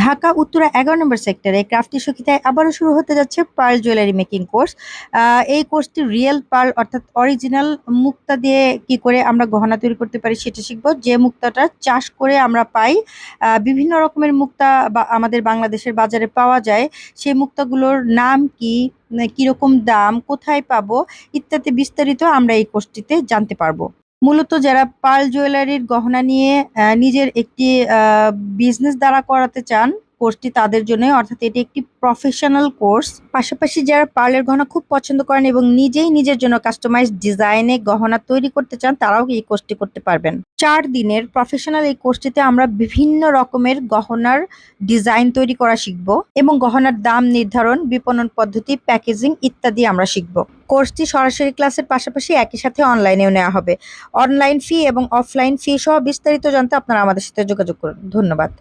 ঢাকা, উত্তরা এগারো নম্বর সেক্টরে ক্রাফটি সখিতায় আবারও শুরু হতে যাচ্ছে পার্ল জুয়েলারি মেকিং কোর্স। এই কোর্সটি রিয়েল পার্ল অর্থাৎ অরিজিনাল মুক্তা দিয়ে কি করে আমরা গহনা তৈরি করতে পারি সেটা শিখব। যে মুক্তাটা চাষ করে আমরা পাই বিভিন্ন রকমের মুক্তা বা আমাদের বাংলাদেশের বাজারে পাওয়া যায় সেই মুক্তাগুলোর নাম কি, কীরকম দাম, কোথায় পাবো ইত্যাদি বিস্তারিত আমরা এই কোর্সটিতে জানতে পারব। মূলত যারা পার্ল জুয়েলারির গহনা নিয়ে নিজের একটি বিজনেস দাঁড়া করাতে চান কোর্সটি তাদের জন্য অর্থাৎ এটি একটি প্রফেশনাল কোর্স পাশাপাশি যারা পার্লের গহনা খুব পছন্দ করেন এবং নিজেই নিজের জন্য কাস্টমাইজ ডিজাইনে গহনা তৈরি করতে চান, তারাও এই কোর্সটি করতে পারবেন। চার দিনের প্রফেশনাল এই কোর্সটিতে আমরা বিভিন্ন রকমের গহনার ডিজাইন তৈরি করা শিখব এবং গহনার দাম নির্ধারণ, বিপণন পদ্ধতি প্যাকেজিং ইত্যাদি আমরা শিখব। কোর্সটি সরাসরি ক্লাসের পাশাপাশি একই সাথে অনলাইনেও নেওয়া হবে। অনলাইন ফি এবং অফলাইন ফি সহ বিস্তারিত জানতে আপনারা আমাদের সাথে যোগাযোগ করুন। ধন্যবাদ।